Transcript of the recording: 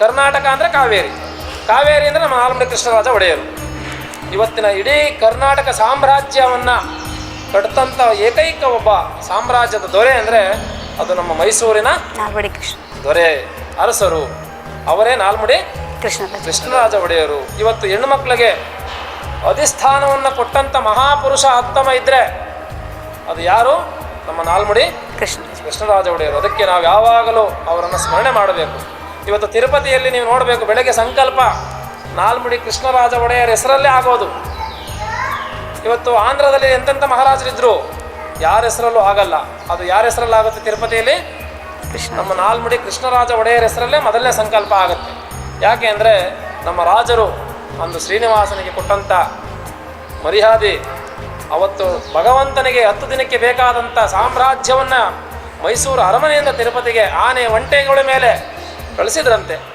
ಕರ್ನಾಟಕ ಅಂದರೆ ಕಾವೇರಿ. ಕಾವೇರಿ ಅಂದರೆ ನಮ್ಮ ಆಲಮಡಿ ಕೃಷ್ಣರಾಜ ಒಡೆಯರು. ಇವತ್ತಿನ ಇಡೀ ಕರ್ನಾಟಕ ಸಾಮ್ರಾಜ್ಯವನ್ನು ಕಟ್ತಂಥ ಏಕೈಕ ಒಬ್ಬ ಸಾಮ್ರಾಜ್ಯದ ದೊರೆ ಅಂದರೆ ಅದು ನಮ್ಮ ಮೈಸೂರಿನ ಕೃಷ್ಣ. ದೊರೆ ಅರಸರು. ಅವರೇ ನಾಲ್ಮುಡಿ ಕೃಷ್ಣ ಕೃಷ್ಣರಾಜ ಒಡೆಯರು. ಇವತ್ತು ಹೆಣ್ಣುಮಕ್ಕಳಿಗೆ ಅಧಿಷ್ಠಾನವನ್ನು ಕೊಟ್ಟಂಥ ಮಹಾಪುರುಷ ಅತ್ತಮ ಇದ್ದರೆ ಅದು ಯಾರು? ನಮ್ಮ ನಾಲ್ಮುಡಿ ಕೃಷ್ಣ. ಕೃಷ್ಣರಾಜ ಒಡೆಯರು. ಅದಕ್ಕೆ ನಾವು ಯಾವಾಗಲೂ ಅವರನ್ನು ಸ್ಮರಣೆ ಮಾಡಬೇಕು. ಇವತ್ತು ತಿರುಪತಿಯಲ್ಲಿ ನೀವು ನೋಡಬೇಕು ಬೆಳಗ್ಗೆ ಸಂಕಲ್ಪ. ನಾಲ್ಮುಡಿ ಕೃಷ್ಣರಾಜ ಒಡೆಯರ ಹೆಸರಲ್ಲೇ ಆಗೋದು. ಇವತ್ತು ಆಂಧ್ರದಲ್ಲಿ ಎಂತೆಂಥ ಮಹಾರಾಜರಿದ್ದರು ಯಾರ ಹೆಸರಲ್ಲೂ ಆಗಲ್ಲ. ಅದು ಯಾರ ಹೆಸರಲ್ಲಿ ಆಗುತ್ತೆ ತಿರುಪತಿಯಲ್ಲಿ? ಕೃಷ್ಣ. ನಮ್ಮ ನಾಲ್ಮುಡಿ ಕೃಷ್ಣರಾಜ ಒಡೆಯರ ಹೆಸರಲ್ಲೇ ಮೊದಲನೇ ಸಂಕಲ್ಪ ಆಗುತ್ತೆ. ಯಾಕೆ ಅಂದರೆ ನಮ್ಮ ರಾಜರು ಅಂದು ಶ್ರೀನಿವಾಸನಿಗೆ ಕೊಟ್ಟಂಥ ಮರ್ಯಾದೆ ಅವತ್ತು ಭಗವಂತನಿಗೆ ಹತ್ತು ದಿನಕ್ಕೆ ಬೇಕಾದಂಥ ಸಾಮ್ರಾಜ್ಯವನ್ನು ಮೈಸೂರು ಅರಮನೆಯಿಂದ ತಿರುಪತಿಗೆ ಆನೆ ಒಂಟೆಗಳ ಮೇಲೆ ಕಳಿಸಿದ್ರಂತೆ.